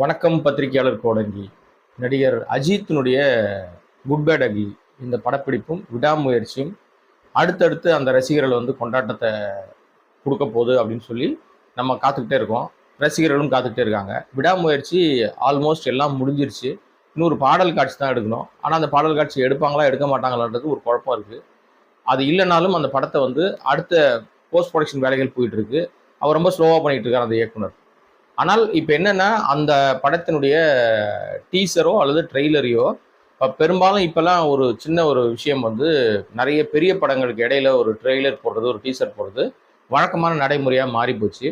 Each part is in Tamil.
வணக்கம் பத்திரிகையாளர் கோடங்கி. நடிகர் அஜித்தினுடைய குட் பேட் அகி இந்த படப்பிடிப்பும் விடாமுயற்சியும் அடுத்தடுத்து அந்த ரசிகர்கள் வந்து கொண்டாட்டத்தை கொடுக்க போகுது அப்படின்னு சொல்லி நம்ம காத்துக்கிட்டே இருக்கோம். ரசிகர்களும் காத்துக்கிட்டே இருக்காங்க. விடாமுயற்சி ஆல்மோஸ்ட் எல்லாம் முடிஞ்சிருச்சு. இன்னொரு பாடல் காட்சி தான் எடுக்கணும். ஆனால் அந்த பாடல் காட்சி எடுப்பாங்களா எடுக்க மாட்டாங்களான்றது ஒரு குழப்பம் இருக்குது அது இல்லைனாலும் அந்த படத்தை வந்து அடுத்த போஸ்ட் ப்ரொடக்ஷன் வேலைகள் போயிட்டு இருக்கு. அவர் ரொம்ப ஸ்லோவாக பண்ணிகிட்டு இருக்கார் அந்த இயக்குனர். ஆனால் இப்போ என்னென்னா அந்த படத்தினுடைய டீசரோ அல்லது ட்ரெய்லரையோ இப்போ பெரும்பாலும் இப்போல்லாம் ஒரு சின்ன ஒரு விஷயம் வந்து நிறைய பெரிய படங்களுக்கு இடையில ஒரு ட்ரெய்லர் போடுறது ஒரு டீசர் போடுறது வழக்கமான நடைமுறையாக மாறி போச்சு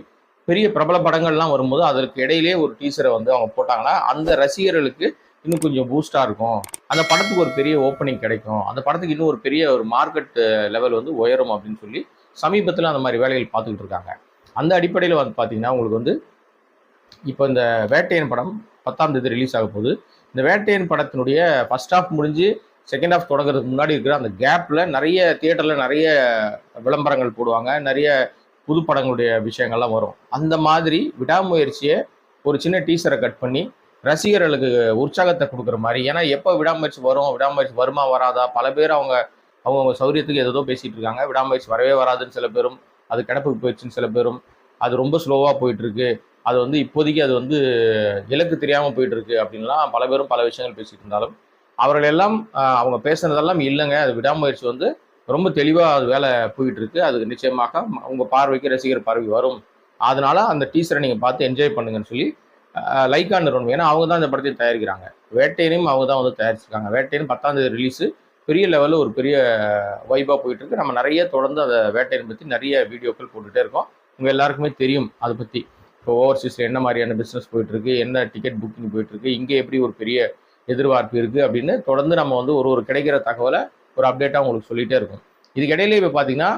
பெரிய பிரபல படங்கள்லாம் வரும்போது அதற்கு இடையிலே ஒரு டீசரை வந்து அவங்க போட்டாங்கன்னா அந்த ரசிகர்களுக்கு இன்னும் கொஞ்சம் பூஸ்டாக இருக்கும். அந்த படத்துக்கு ஒரு பெரிய ஓப்பனிங் கிடைக்கும். அந்த படத்துக்கு இன்னும் ஒரு பெரிய ஒரு மார்க்கெட் லெவல் வந்து உயரும் அப்படின்னு சொல்லி சமீபத்தில் அந்த மாதிரி வேலைகள் பார்த்துக்கிட்டு இருக்காங்க. அந்த அடிப்படையில் வந்து பார்த்தீங்கன்னா உங்களுக்கு வந்து இப்போ இந்த வேட்டையன் படம் பத்தாம் தேதி ரிலீஸ் ஆக போகுது. இந்த வேட்டையன் படத்தினுடைய ஃபர்ஸ்ட் ஹாஃப் முடிஞ்சு செகண்ட் ஹாஃப் தொடங்குறதுக்கு முன்னாடி இருக்கிற அந்த கேப்பில் நிறைய தியேட்டரில் நிறைய விளம்பரங்கள் போடுவாங்க. நிறைய புது படங்களுடைய விஷயங்கள்லாம் வரும். அந்த மாதிரி விடாமுயற்சியை ஒரு சின்ன டீசரை கட் பண்ணி ரசிகர்களுக்கு உற்சாகத்தை கொடுக்குற மாதிரி. ஏன்னா எப்போ விடாமுயற்சி வரும்? விடாமுயற்சி வருமா வராதா? பல பேர் அவங்க அவங்கவுங்க சௌரியத்துக்கு ஏதோ பேசிகிட்டு இருக்காங்க. விடாமுயற்சி வரவே வராதுன்னு சில பேரும் அது கிடப்புக்கு போயிடுச்சுன்னு சில பேரும். அது ரொம்ப ஸ்லோவாக போயிட்டுருக்கு. அது வந்து இப்போதைக்கு அது வந்து இலக்கு தெரியாமல் போயிட்டு இருக்கு அப்படின்லாம் பல பேரும் பல விஷயங்கள் பேசிட்டு இருந்தாலும் அவர்கள் எல்லாம் அவங்க பேசுனதெல்லாம் இல்லைங்க. அது விடாமுயற்சி வந்து ரொம்ப தெளிவாக அது வேலை போயிட்டு இருக்கு அது நிச்சயமாக உங்க பார்வைக்கு ரசிகர் பார்வை வரும். அதனால அந்த டீச்சரை நீங்கள் பார்த்து என்ஜாய் பண்ணுங்கன்னு சொல்லி லைக் லைக்கா நிறுவனம் ஏன்னா அவங்க தான் இந்த படத்தை தயாரிக்கிறாங்க. வேட்டையனையும் அவங்க தான் வந்து தயாரிச்சிருக்காங்க. வேட்டையன் பத்தாம் தேதி ரிலீஸு பெரிய லெவலில் ஒரு பெரிய வைபாக போயிட்டு இருக்கு நம்ம நிறைய தொடர்ந்து அந்த வேட்டையன் பற்றி நிறைய வீடியோக்கள் போட்டுகிட்டே இருக்கோம். உங்கள் எல்லாருக்குமே தெரியும். அதை பற்றி இப்போ ஓவர்சீஸில் என்ன மாதிரியான பிஸ்னஸ் போயிட்டுருக்கு என்ன டிக்கெட் புக்கிங் போயிட்டுருக்கு இங்கே எப்படி ஒரு பெரிய எதிர்பார்ப்பு இருக்குது அப்படின்னு தொடர்ந்து நம்ம வந்து ஒரு ஒரு கிடைக்கிற தகவலை ஒரு அப்டேட்டாக உங்களுக்கு சொல்லிகிட்டே இருக்கும். இதுக்கிடையிலே இப்போ பார்த்தீங்கன்னா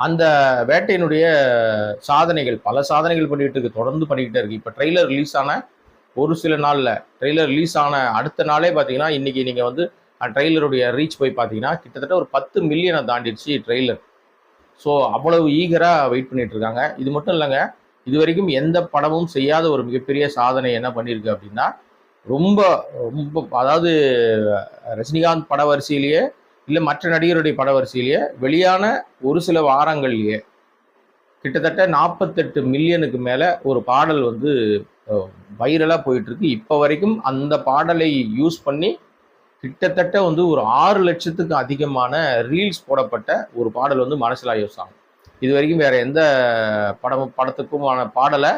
அந்த வேட்டையினுடைய சாதனைகள் பல சாதனைகள் பண்ணிகிட்டு இருக்கு தொடர்ந்து பண்ணிக்கிட்டே இருக்கு. இப்போ ட்ரெய்லர் ரிலீஸ் ஆன ஒரு சில நாளில் ட்ரெய்லர் ரிலீஸ் ஆன அடுத்த நாளே பார்த்தீங்கன்னா இன்றைக்கி நீங்கள் வந்து ட்ரெய்லருடைய ரீச் போய் பார்த்தீங்கன்னா கிட்டத்தட்ட ஒரு பத்து மில்லியனை தாண்டிடுச்சு ட்ரெய்லர் ஸோ அவ்வளவு ஈகராக வெயிட் பண்ணிகிட்டு இருக்காங்க. இது மட்டும் இல்லைங்க இது வரைக்கும் எந்த படமும் செய்யாத ஒரு மிகப்பெரிய சாதனை என்ன பண்ணியிருக்கு அப்படின்னா ரொம்ப ரொம்ப அதாவது ரஜினிகாந்த் பட வரிசையிலேயே இல்லை மற்ற நடிகருடைய பட வரிசையிலேயே வெளியான ஒரு சில வாரங்கள்லேயே கிட்டத்தட்ட நாற்பத்தெட்டு மில்லியனுக்கு மேலே ஒரு பாடல் வந்து வைரலாக போயிட்டுருக்கு. இப்போ வரைக்கும் அந்த பாடலை யூஸ் பண்ணி கிட்டத்தட்ட வந்து ஒரு ஆறு லட்சத்துக்கு அதிகமான ரீல்ஸ் போடப்பட்ட ஒரு பாடல் வந்து மனசிலா யூஸ் ஆகும் இது வரைக்கும் வேற எந்த படம் படத்துக்குமான பாடலை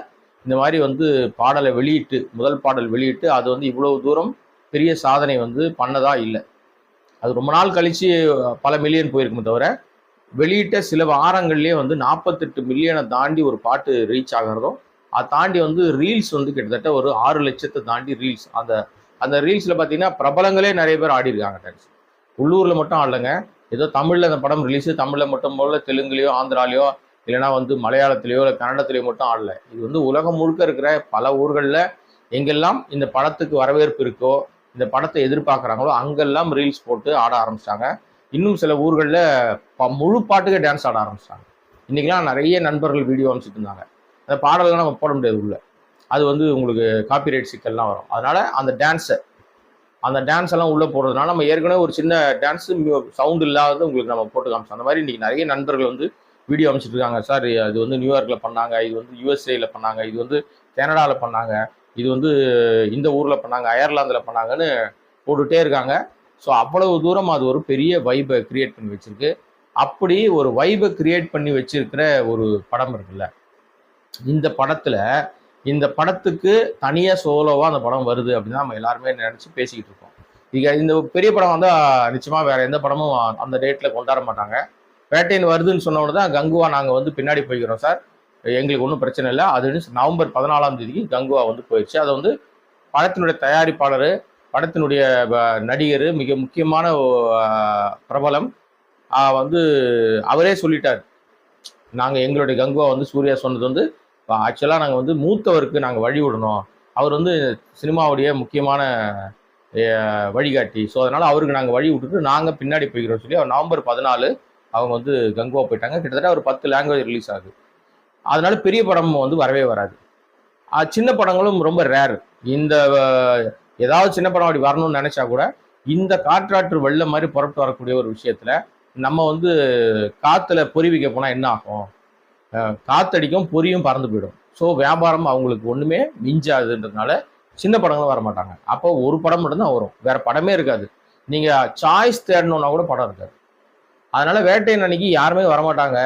இந்த மாதிரி வந்து பாடலை வெளியிட்டு முதல் பாடல் வெளியிட்டு அது வந்து இவ்வளவு தூரம் பெரிய சாதனை வந்து பண்ணதா இல்லை. அது ரொம்ப நாள் கழித்து பல மில்லியன் போயிருக்குமே தவிர வெளியிட்ட சில வாரங்கள்லேயே வந்து நாற்பத்தெட்டு மில்லியனை தாண்டி ஒரு பாட்டு ரீச் ஆகிறதும் அதை தாண்டி வந்து ரீல்ஸ் வந்து கிட்டத்தட்ட ஒரு ஆறு லட்சத்தை தாண்டி ரீல்ஸ் அந்த அந்த ரீல்ஸில் பார்த்தீங்கன்னா பிரபலங்களே நிறைய பேர் ஆடி இருக்காங்க டான்ஸ் உள்ளூரில் மட்டும் ஆடலைங்க. ஏதோ தமிழில் அந்த படம் ரிலீஸு தமிழில் மட்டும் போல தெலுங்குலையோ ஆந்திராலையோ இல்லைனா வந்து மலையாளத்திலேயோ இல்லை கன்னடத்திலேயோ மட்டும் ஆடல. இது வந்து உலகம் முழுக்க இருக்கிற பல ஊர்களில் எங்கெல்லாம் இந்த படத்துக்கு வரவேற்பு இருக்கோ இந்த படத்தை எதிர்பார்க்குறாங்களோ அங்கெல்லாம் ரீல்ஸ் போட்டு ஆட ஆரம்பிச்சிட்டாங்க. இன்னும் சில ஊர்களில் ப முழு பாட்டுக்கே டான்ஸ் ஆட ஆரம்பிச்சிட்டாங்க. இன்றைக்கெலாம் நிறைய நண்பர்கள் வீடியோ அனுப்பிச்சிட்டு இருந்தாங்க. அந்த பாடல்கள் நம்ம போட முடியாது உள்ள. அது வந்து உங்களுக்கு காப்பிரைட் சிக்கல்லாம் வரும். அதனால் அந்த டான்ஸை அந்த டான்ஸ் எல்லாம் உள்ளே போடுறதுனால நம்ம ஏற்கனவே ஒரு சின்ன டான்ஸ் சவுண்ட் இல்லாத உங்களுக்கு நம்ம போட்டு காமிச்சோம். அந்த மாதிரி இன்னைக்கு நிறைய நண்பர்கள் வந்து வீடியோ அமைச்சிட்டு இருக்காங்க சார் இது வந்து நியூயார்க்கில் பண்ணாங்க இது வந்து யூஎஸ்ஏல பண்ணாங்க இது வந்து கனடாவில் பண்ணாங்க இது வந்து இந்த ஊரில் பண்ணாங்க அயர்லாந்தில் பண்ணாங்கன்னு போட்டுகிட்டே இருக்காங்க. ஸோ அவ்வளவு தூரம் அது ஒரு பெரிய வைபை கிரியேட் பண்ணி வச்சுருக்கு. அப்படி ஒரு வைபை கிரியேட் பண்ணி வச்சிருக்கிற ஒரு படம் இருக்குல்ல. இந்த படத்தில் இந்த படத்துக்கு தனியாக சோலோவாக அந்த படம் வருது அப்படின்னு நம்ம எல்லாருமே நினச்சி பேசிக்கிட்டு இருக்கோம். இது இந்த பெரிய படம் வந்து நிச்சயமாக வேறு வேற எந்த படமும் அந்த டேட்டில் கொண்டாட மாட்டாங்க. வேட்டையின் வருதுன்னு சொன்ன உடனே தான் கங்குவா நாங்கள் வந்து பின்னாடி போய்க்கிறோம் சார். எங்களுக்கு ஒன்றும் பிரச்சனை இல்லை. அது நவம்பர் பதினாலாம் தேதிக்கு கங்குவா வந்து போயிடுச்சு அதை வந்து படத்தினுடைய தயாரிப்பாளர் படத்தினுடைய நடிகர் மிக முக்கியமான பிரபலம் வந்து அவரே சொல்லிட்டார். நாங்கள் எங்களுடைய கங்குவா வந்து சூர்யா சொன்னது வந்து ஆக்சுவலாக நாங்கள் வந்து மூத்தவருக்கு நாங்கள் வழி விடணும். அவர் வந்து சினிமாவுடைய முக்கியமான வழிகாட்டி. ஸோ அதனால் அவருக்கு நாங்கள் வழி விட்டுட்டு நாங்கள் பின்னாடி போய்க்கிறோம் சொல்லி அவர் நவம்பர் பதினாலு அவங்க வந்து கங்குவா போயிட்டாங்க. கிட்டத்தட்ட ஒரு பத்து லாங்குவேஜ் ரிலீஸ் ஆகுது. அதனால பெரிய படம் வந்து வரவே வராது. சின்ன படங்களும் ரொம்ப ரேர் இந்த ஏதாவது சின்ன படம் அப்படி வரணும்னு நினச்சா கூட இந்த காற்றாற்று வெள்ளம் மாதிரி புறப்பட்டு வரக்கூடிய ஒரு விஷயத்தில் நம்ம வந்து காற்றுல பொறி வைக்க என்ன ஆகும்? காத்தடிக்கும் பொரியும் பறந்து போயிடும். ஸோ வியாபாரம் அவங்களுக்கு ஒன்றுமே மிஞ்சாதுன்றதுனால சின்ன படங்களும் வர மாட்டாங்க அப்போ ஒரு படம் மட்டும்தான் வரும். வேற படமே இருக்காது. நீங்கள் சாய்ஸ் தேடணும்னா கூட படம் இருக்காது. அதனால வேட்டையன் அன்னைக்கு யாருமே வரமாட்டாங்க.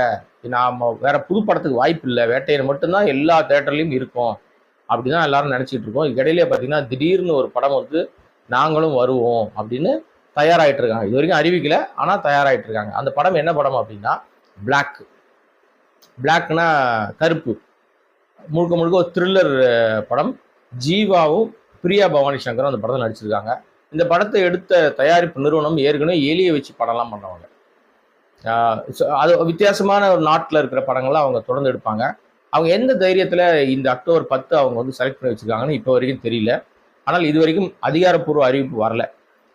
நாம் வேற புது படத்துக்கு வாய்ப்பு இல்லை. வேட்டையன் மட்டும்தான் எல்லா தேட்டர்லையும் இருக்கும். அப்படிதான் எல்லாரும் நினச்சிட்டு இருக்கோம். இடையிலே பார்த்தீங்கன்னா திடீர்னு ஒரு படம் வந்து நாங்களும் வருவோம் அப்படின்னு தயாராகிட்டு இருக்காங்க. இது வரைக்கும் அறிவிக்கல ஆனால் தயாராகிட்டு இருக்காங்க. அந்த படம் என்ன படம் அப்படின்னா பிளாக் பிளாக்னா கருப்பு. முழுக்க முழுக்க ஒரு த்ரில்லர் படம். ஜீவாவும் பிரியா பவானி சங்கரும் அந்த படத்தில் நடிச்சிருக்காங்க. இந்த படத்தை எடுத்த தயாரிப்பு நிறுவனம் ஏற்கனவே எலியை வச்சு படம்லாம் பண்ணுவாங்க. அது வித்தியாசமான ஒரு நாட்டில் இருக்கிற படங்கள்லாம் அவங்க தொடர்ந்து எடுப்பாங்க. அவங்க எந்த தைரியத்தில் இந்த அக்டோபர் பத்து அவங்க வந்து செலக்ட் பண்ணி வச்சிருக்காங்கன்னு இப்போ வரைக்கும் தெரியல. ஆனால் இது வரைக்கும் அதிகாரப்பூர்வ அறிவிப்பு வரல.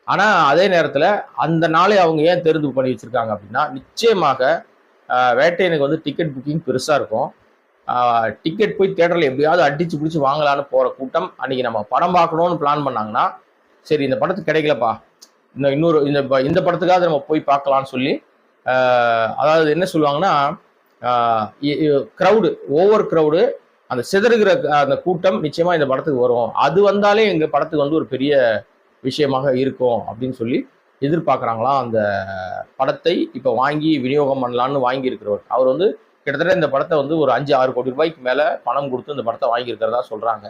ஆனால் அதே நேரத்தில் அந்த நாளை அவங்க ஏன் தேர்வு பண்ணி வச்சிருக்காங்க அப்படின்னா நிச்சயமாக வேட்டையனுக்கு வந்து டிக்கெட் புக்கிங் பெருசாக இருக்கும். டிக்கெட் போய் தேட்டரில் எப்படியாவது அடிச்சு பிடிச்சி வாங்கலான்னு போகிற கூட்டம் அன்னைக்கு நம்ம படம் பார்க்கணும்னு பிளான் பண்ணாங்கன்னா சரி இந்த படத்துக்கு கிடைக்கலப்பா. இன்னும் இன்னொரு இந்த ப- இந்த படத்துக்காவது நம்ம போய் பார்க்கலான்னு சொல்லி அதாவது என்ன சொல்லுவாங்கன்னா க்ரௌடு ஓவர் க்ரௌடு அந்த சிதறுகிற அந்த கூட்டம் நிச்சயமாக இந்த படத்துக்கு வரும். அது வந்தாலே எங்கள் படத்துக்கு வந்து ஒரு பெரிய விஷயமாக இருக்கும் அப்படின்னு சொல்லி எதிர்பார்க்குறாங்களா? அந்த படத்தை இப்போ வாங்கி விநியோகம் பண்ணலான்னு வாங்கியிருக்கிறவர். அவர் வந்து கிட்டத்தட்ட இந்த படத்தை வந்து ஒரு அஞ்சு ஆறு கோடி ரூபாய்க்கு மேலே பணம் கொடுத்து இந்த படத்தை வாங்கியிருக்கிறதா சொல்கிறாங்க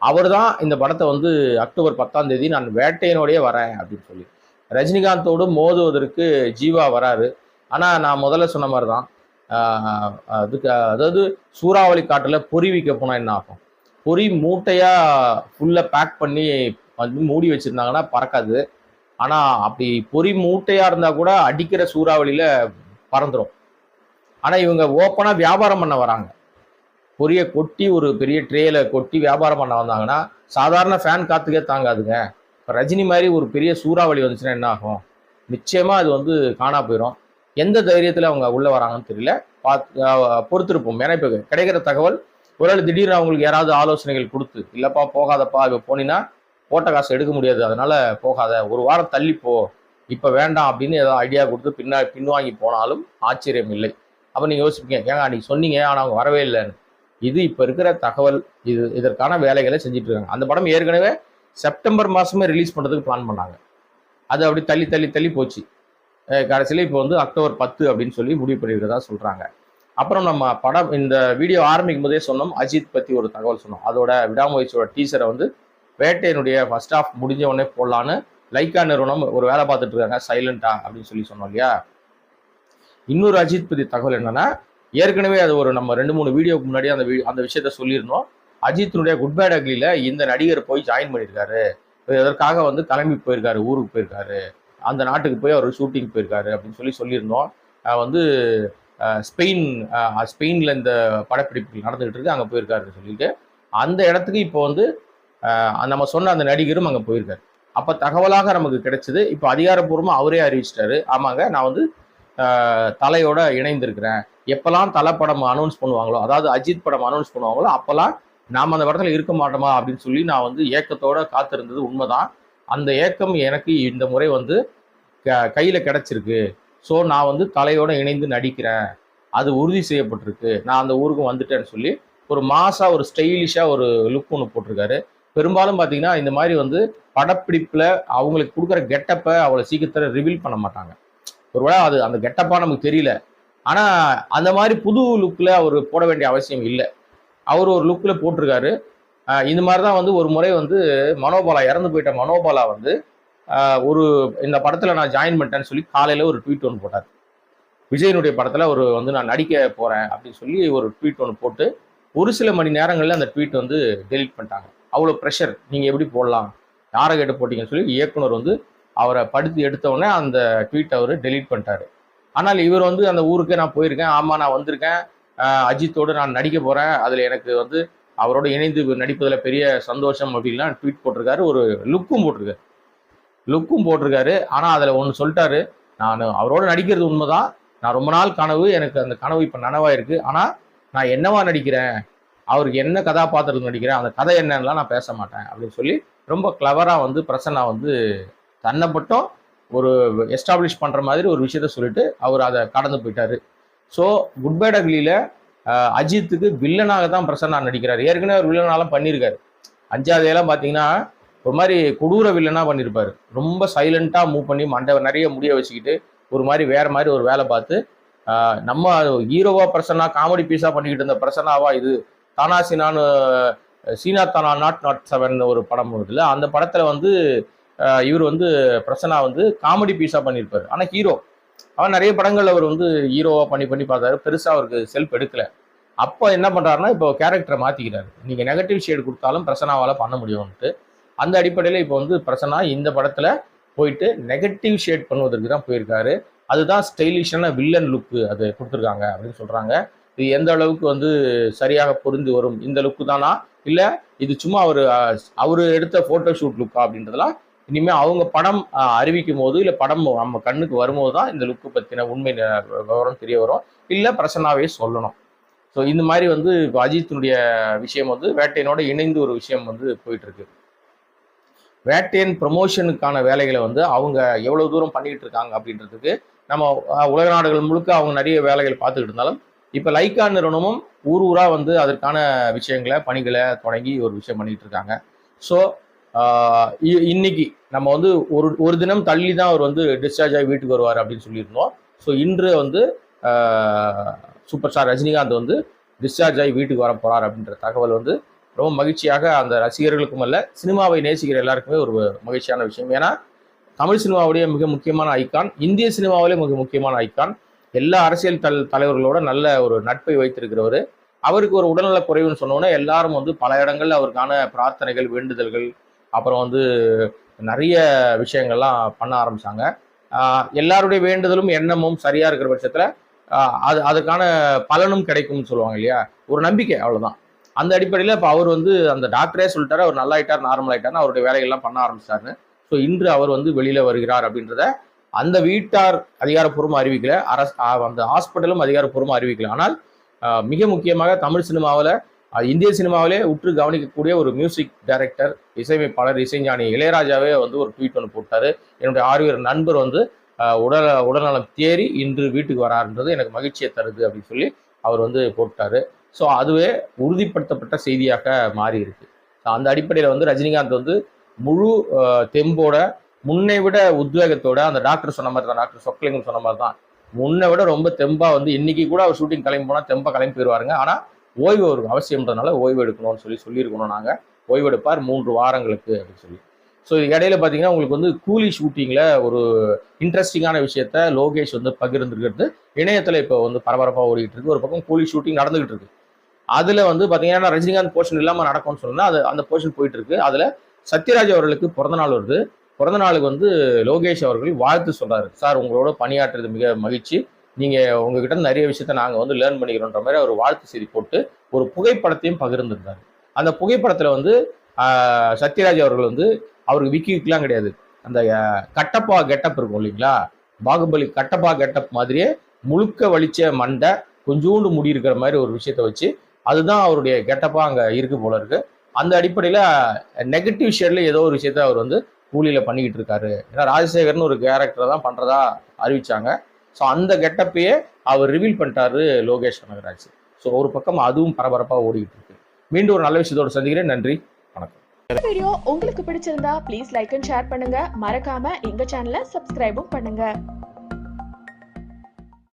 அவர் தான் இந்த படத்தை வந்து அக்டோபர் பத்தாம் தேதி நான் வேட்டையனோடயே வரேன் அப்படின்னு சொல்லி. ரஜினிகாந்தோடு மோதுவதற்கு ஜீவா வராரு. ஆனால் நான் முதல்ல சொன்ன மாதிரி தான் அதுக்கு அதாவது சூறாவளி காட்டில் பொறி வைக்க போனால் என்ன ஆகும்? பொறி மூட்டையாக ஃபுல்லாக பேக் பண்ணி வந்து மூடி வச்சுருந்தாங்கன்னா பறக்காது. ஆனால் அப்படி பொறி மூட்டையாக இருந்தால் கூட அடிக்கிற சூறாவளியில் பறந்துடும் ஆனால் இவங்க ஓப்பனாக வியாபாரம் பண்ண வராங்க. பொரிய கொட்டி ஒரு பெரிய ட்ரேல கொட்டி வியாபாரம் பண்ண வந்தாங்கன்னா சாதாரண ஃபேன் காத்துக்கே தாங்காதுங்க. இப்போ ரஜினி மாதிரி ஒரு பெரிய சூறாவளி வந்துச்சுன்னா என்ன ஆகும்? நிச்சயமா அது வந்து காணா போயிடும் எந்த தைரியத்தில் அவங்க உள்ளே வராங்கன்னு தெரியல. பார்த்து பொறுத்திருப்போம். ஏன்னா இப்போ கிடைக்கிற தகவல் ஒருவேளை திடீர்னு அவங்களுக்கு யாராவது ஆலோசனைகள் கொடுத்து இல்லைப்பா போகாதப்பா இப்போ போனீங்கன்னா போட்ட காசு எடுக்க முடியாது. அதனால போகாத. ஒரு வாரம் தள்ளி போ. இப்போ வேண்டாம் அப்படின்னு ஏதாவது ஐடியா கொடுத்து பின்னா பின்வாங்கி போனாலும் ஆச்சரியம் இல்லை. அப்போ நீங்கள் யோசிப்பீங்க ஏங்க அன்னைக்கு சொன்னீங்க ஆனால் அவங்க வரவே இல்லைன்னு. இது இப்போ இருக்கிற தகவல். இது இதற்கான வேலைகளை செஞ்சுட்டு இருக்காங்க. அந்த படம் ஏற்கனவே செப்டம்பர் மாதமே ரிலீஸ் பண்ணுறதுக்கு பிளான் பண்ணாங்க. அது அப்படி தள்ளி தள்ளி தள்ளி போச்சு. கடைசியில் கடைசியில இப்போ வந்து அக்டோபர் பத்து அப்படின்னு சொல்லி முடிவு பண்ணியிருக்கிறதா சொல்கிறாங்க அப்புறம் நம்ம படம் இந்த வீடியோ ஆரம்பிக்கும் போதே சொன்னோம். அஜித் பற்றி ஒரு தகவல் சொன்னோம். அதோட விடாமுயற்சியோட டீசரை வந்து வேட்டையினுடைய ஃபர்ஸ்ட் ஆஃப் முடிஞ்ச உடனே போடலான்னு லைக்கா நிறுவனம் ஒரு வேலை பார்த்துட்டு இருக்காங்க சைலண்டா அப்படின்னு சொல்லி சொன்னோம் இல்லையா? இன்னொரு அஜித் பத்தி தகவல் என்னன்னா ஏற்கனவே அது ஒரு நம்ம ரெண்டு மூணு வீடியோக்கு முன்னாடி அந்த வி- அந்த விஷயத்த சொல்லியிருந்தோம். அஜித்தினுடைய குட் பேட் அக்லியில் இந்த நடிகர் போய் ஜாயின் பண்ணியிருக்காரு. இதற்காக வந்து கிளம்பி போயிருக்காரு ஊருக்கு போயிருக்காரு அந்த நாட்டுக்கு போய் அவர் ஷூட்டிங் போயிருக்காரு அப்படின்னு சொல்லி சொல்லியிருந்தோம். வந்து ஸ்பெயின் ஸ்பெயினில் ஸ்பெயின்ல இந்த படப்பிடிப்புகள் நடந்துகிட்டு இருக்கு அங்கே போயிருக்காருன்னு சொல்லிட்டு. அந்த இடத்துக்கு இப்போ வந்து நம்ம சொன்ன அந்த நடிகரும் அங்கே போயிருக்காரு. அப்போ தகவலாக நமக்கு கிடைச்சது இப்போ அதிகாரப்பூர்வமாக அவரே அறிவிச்சிட்டாரு. ஆமாங்க நான் வந்து தலையோட இணைந்திருக்கிறேன். எப்பெல்லாம் தலை படம் அனௌன்ஸ் பண்ணுவாங்களோ அதாவது அஜித் படம் அனௌன்ஸ் பண்ணுவாங்களோ அப்போல்லாம் நாம் அந்த படத்தில் இருக்க மாட்டோமா அப்படின்னு சொல்லி நான் வந்து ஏக்கத்தோட காத்திருந்தது உண்மைதான். அந்த ஏக்கம் எனக்கு இந்த முறை வந்து க- கையில் கிடச்சிருக்கு. ஸோ நான் வந்து தலையோட இணைந்து நடிக்கிறேன். அது உறுதி செய்யப்பட்டிருக்கு. நான் அந்த ஊருக்கு வந்துட்டேன்னு சொல்லி ஒரு மாசாக ஒரு ஸ்டைலிஷாக ஒரு லுக் ஒன்று போட்டிருக்காரு. பெரும்பாலும் பார்த்தீங்கன்னா இந்த மாதிரி வந்து படப்பிடிப்பில் அவங்களுக்கு கொடுக்குற கெட்டப்பை அவ்வளோ சீக்கிரத்தில் ரிவீல் பண்ண மாட்டாங்க. ஒருவேளை அது அந்த கெட்டப்பாக நமக்கு தெரியல. ஆனால் அந்த மாதிரி புது லுக்கில் அவர் போட வேண்டிய அவசியம் இல்லை. அவர் ஒரு லுக்கில் போட்டிருக்காரு. இந்த மாதிரி தான் வந்து ஒரு முறை வந்து மனோபாலா இறந்து போயிட்ட மனோபாலா வந்து ஒரு இந்த படத்தில் நான் ஜாயின் பண்ணிட்டேன்னு சொல்லி காலையில் ஒரு ட்வீட் ஒன்று போட்டார். விஜயனுடைய படத்தில் ஒரு வந்து நான் நடிக்க போகிறேன் அப்படின்னு சொல்லி ஒரு ட்வீட் ஒன்று போட்டு ஒரு சில மணி நேரங்களில் அந்த ட்வீட் வந்து டெலீட் பண்ணிட்டாங்க. அவ்வளோ ப்ரெஷர் நீங்கள் எப்படி போடலாம்? யாரை கேட்டு போட்டிங்கன்னு சொல்லி இயக்குனர் வந்து அவரை படுத்து எடுத்தவுடனே அந்த ட்வீட் அவர் டெலீட் பண்ணிட்டாரு. ஆனால் இவர் வந்து அந்த ஊருக்கே நான் போயிருக்கேன். ஆமாம் நான் வந்திருக்கேன். அஜித்தோடு நான் நடிக்க போகிறேன் அதில் எனக்கு வந்து அவரோட இணைந்து நடிப்பதில் பெரிய சந்தோஷம் அப்படின்லாம் ட்வீட் போட்டிருக்காரு. ஒரு லுக்கும் போட்டிருக்காரு. லுக்கும் போட்டிருக்காரு. ஆனால் அதில் ஒன்று சொல்லிட்டாரு. நான் அவரோட நடிக்கிறது உண்மைதான். நான் ரொம்ப நாள் கனவு. எனக்கு அந்த கனவு இப்போ நனவாயிருக்கு. ஆனால் நான் என்னவா நடிக்கிறேன்? அவருக்கு என்ன கதாபாத்திரத்தில் நடிக்கிறேன் அந்த கதை என்னன்னா நான் பேச மாட்டேன் அப்படின்னு சொல்லி ரொம்ப கிளவராக வந்து பிரசன்னா வந்து தன்னை மட்டும் ஒரு எஸ்டாப்ளிஷ் பண்ணுற மாதிரி ஒரு விஷயத்த சொல்லிட்டு அவர் அதை கடந்து போயிட்டாரு. ஸோ குட் பை டக்லியில் அஜித்துக்கு வில்லனாக தான் பிரசன்னா நடிக்கிறார். ஏற்கனவே அவர் வில்லனாலாம் பண்ணியிருக்காரு. அஞ்சாவதெல்லாம் பார்த்தீங்கன்னா ஒரு மாதிரி கொடூர வில்லனாக பண்ணியிருப்பார். ரொம்ப சைலண்ட்டாக மூவ் பண்ணி மண்டை நிறைய முடிய வச்சுக்கிட்டு ஒரு மாதிரி வேறு மாதிரி ஒரு வேலை பார்த்து நம்ம ஹீரோவா பிரசன்னா காமெடி பீஸாக பண்ணிக்கிட்டு இருந்த பிரசன்னாவா இது? தானா சீனான்னு சீனா தானா நாட் நாட் செவன் ஒரு படம் இருக்குல்ல அந்த படத்தில் வந்து இவர் வந்து பிரசன்னா வந்து காமெடி பீஸாக பண்ணியிருப்பார் ஆனால் ஹீரோ. அவர் நிறைய படங்கள் அவர் வந்து ஹீரோவாக பண்ணி பண்ணி பார்த்தாரு. பெருசாக அவருக்கு செல்ஃப் எடுக்கலை. அப்போ என்ன பண்றாருன்னா இப்போ கேரக்டரை மாற்றிக்கிறாரு நீங்கள் நெகட்டிவ் ஷேடு கொடுத்தாலும் பிரசனாவால் பண்ண முடியும்ன்ட்டு அந்த அடிப்படையில் இப்போ வந்து பிரசன்னா இந்த படத்தில் போயிட்டு நெகட்டிவ் ஷேட் பண்ணுவதற்கு தான் போயிருக்காரு. அதுதான் ஸ்டைலிஷான வில்லன் லுக்கு அது கொடுத்துருக்காங்க அப்படின்னு சொல்கிறாங்க இது எந்த அளவுக்கு வந்து சரியாக பொருந்தி வரும்? இந்த லுக்கு தானா? இல்லை இது சும்மா அவர் அவர் எடுத்த ஃபோட்டோ ஷூட் லுக்கா அப்படின்றதெல்லாம் இனிமேல் அவங்க படம் அறிவிக்கும் போது இல்லை படம் நம்ம கண்ணுக்கு வரும்போது தான் இந்த லுக்கு பற்றின உண்மை விவரம் தெரிய வரும். இல்லை பிரசன்னாவே சொல்லணும். ஸோ இந்த மாதிரி வந்து இப்போ அஜித்தினுடைய விஷயம் வந்து வேட்டையனோட இணைந்து ஒரு விஷயம் வந்து போயிட்டுருக்கு. வேட்டையன் ப்ரமோஷனுக்கான வேலைகளை வந்து அவங்க எவ்வளோ தூரம் பண்ணிகிட்டு இருக்காங்க அப்படின்றதுக்கு நம்ம உலக நாடுகள் முழுக்க அவங்க நிறைய வேலைகள் பார்த்துக்கிட்டு இருந்தாலும் இப்போ லைக்கா நிறுவனமும் ஊர் ஊராக வந்து அதற்கான விஷயங்களை பணிகளை தொடங்கி ஒரு விஷயம் பண்ணிட்டு இருக்காங்க. ஸோ இன்னைக்கு நம்ம வந்து ஒரு ஒரு தினம் தள்ளி தான் அவர் வந்து டிஸ்சார்ஜ் ஆகி வீட்டுக்கு வருவார் அப்படின்னு சொல்லியிருந்தோம். ஸோ இன்று வந்து சூப்பர் ஸ்டார் ரஜினிகாந்த் வந்து டிஸ்சார்ஜ் ஆகி வீட்டுக்கு வர போகிறார் அப்படின்ற தகவல் வந்து ரொம்ப மகிழ்ச்சியாக அந்த ரசிகர்களுக்கும் அல்ல சினிமாவை நேசிக்கிற எல்லாருக்குமே ஒரு மகிழ்ச்சியான விஷயம். ஏன்னா தமிழ் சினிமாவுடைய மிக முக்கியமான ஐக்கான் இந்திய சினிமாவிலே மிக முக்கியமான ஐக்கான் எல்லா அரசியல் தல் தலைவர்களோட நல்ல ஒரு நட்பை வைத்திருக்கிறவர். அவருக்கு ஒரு உடல்நல குறைவுன்னு சொன்னோன்னே எல்லாரும் வந்து பல இடங்கள்ல அவருக்கான பிரார்த்தனைகள் வேண்டுதல்கள் அப்புறம் வந்து நிறைய விஷயங்கள்லாம் பண்ண ஆரம்பிச்சாங்க. எல்லாருடைய வேண்டுதலும் எண்ணமும் சரியா இருக்கிற பட்சத்துல அது அதுக்கான பலனும் கிடைக்கும்னு சொல்லுவாங்க இல்லையா? ஒரு நம்பிக்கை அவ்வளவுதான். அந்த அடிப்படையில் இப்போ அவர் வந்து அந்த டாக்டரே சொல்லிட்டாரு அவர் நல்லாயிட்டார் நார்மல் ஆயிட்டார்னு அவருடைய வேலைகள்லாம் பண்ண ஆரம்பிச்சிட்டாருன்னு ஸோ இன்று அவர் வந்து வெளியில் வருகிறார் அப்படின்றத அந்த வீட்டார் அதிகாரப்பூர்வமாக அறிவிக்கல. அரசு அந்த ஹாஸ்பிட்டலும் அதிகாரப்பூர்வமாக அறிவிக்கல. ஆனால் மிக முக்கியமாக தமிழ் சினிமாவில் இந்திய சினிமாவிலே உற்று கவனிக்கக்கூடிய ஒரு மியூசிக் டைரக்டர் இசையமைப்பாளர் இசைஞானி இளையராஜாவே வந்து ஒரு ட்வீட் ஒன்று போட்டார். என்னுடைய ஆறுவர் நண்பர் வந்து உடல் உடல்நலம் தேறி இன்று வீட்டுக்கு வராருன்றது எனக்கு மகிழ்ச்சியை தருது அப்படின்னு சொல்லி அவர் வந்து போட்டார். ஸோ அதுவே உறுதிப்படுத்தப்பட்ட செய்தியாக மாறி இருக்கு அந்த அடிப்படையில் வந்து ரஜினிகாந்த் வந்து முழு தெம்போட முன்னை விட உத்வேகத்தோட அந்த டாக்டர் சொன்ன மாதிரி தான் டாக்டர் சொக்கலிங்கம் சொன்ன மாதிரி தான் முன்னை விட ரொம்ப தெம்பாக வந்து இன்னைக்கு கூட அவர் ஷூட்டிங் கிளம்பி போனால் தெம்பாக கிளம்பி போயிடுவாருங்க ஆனால் ஓய்வு ஒரு அவசியம்ன்றதுனால ஓய்வு எடுக்கணும்னு சொல்லி சொல்லியிருக்கணும் நாங்கள் ஓய்வு எடுப்பார் மூன்று வாரங்களுக்கு அப்படின்னு சொல்லி. ஸோ இடையில பார்த்தீங்கன்னா உங்களுக்கு வந்து கூலி ஷூட்டிங்கில் ஒரு இன்ட்ரெஸ்டிங்கான விஷயத்த லோகேஷ் வந்து பகிர்ந்துருக்கிறது இணையத்தில் இப்போ வந்து பரபரப்பாக ஓடிட்டு இருக்கு. ஒரு பக்கம் கூலி ஷூட்டிங் நடந்துகிட்டு இருக்கு. அதில் வந்து பார்த்தீங்கன்னா ரஜினிகாந்த் போர்ஷன் இல்லாமல் நடக்கும்னு சொன்னால் அது அந்த போர்ஷன் போயிட்டு இருக்கு. அதில் சத்யராஜ் அவர்களுக்கு பிறந்தநாள் வருது. பிறந்த நாளுக்கு வந்து லோகேஷ் அவர்கள் வாழ்த்து சொல்கிறாரு சார் உங்களோட பணியாற்றுறது மிக மகிழ்ச்சி. நீங்கள் உங்ககிட்ட நிறைய விஷயத்த நாங்கள் வந்து லேர்ன் பண்ணிக்கிறோன்ற மாதிரி அவர் வாழ்த்து செய்தி போட்டு ஒரு புகைப்படத்தையும் பகிர்ந்திருந்தார். அந்த புகைப்படத்தில் வந்து சத்யராஜ் அவர்கள் வந்து அவருக்கு விக்கிலாம் கிடையாது. அந்த கட்டப்பா கெட்டப் இருக்கும் இல்லைங்களா? பாகுபலி கட்டப்பா கெட்டப் மாதிரியே முழுக்க வலிச்ச மண்டை கொஞ்சோண்டு முடி இருக்கிற மாதிரி ஒரு விஷயத்த வச்சு அதுதான் அவருடைய கெட்டப்பாக அங்கே இருக்கு போல இருக்கு. அந்த அடிப்படையில் நெகட்டிவ் ஷேட்ல ஏதோ ஒரு விஷயத்த அவர் வந்து கூலியில பண்ணிக்கிட்டு இருக்காரு. ஏன்னா ராஜசேகர்னு ஒரு கேரக்டரை தான் பண்ணுறதா அறிவிச்சாங்க. ஸோ அந்த கெட்டப்பையே அவர் ரிவீல் பண்ணிட்டாரு லோகேஷ் கனகராஜ் ஸோ ஒரு பக்கம் அதுவும் பரபரப்பாக ஓடிக்கிட்டு இருக்கு. மீண்டும் ஒரு நல்ல விஷயத்தோட சந்திக்கிறேன். நன்றி. வணக்கம். வீடியோ உங்களுக்கு பிடிச்சிருந்தா ப்ளீஸ் லைக் அண்ட் ஷேர் பண்ணுங்க. மறக்காம எங்க சேனலை சப்ஸ்கிரைபும் பண்ணுங்க.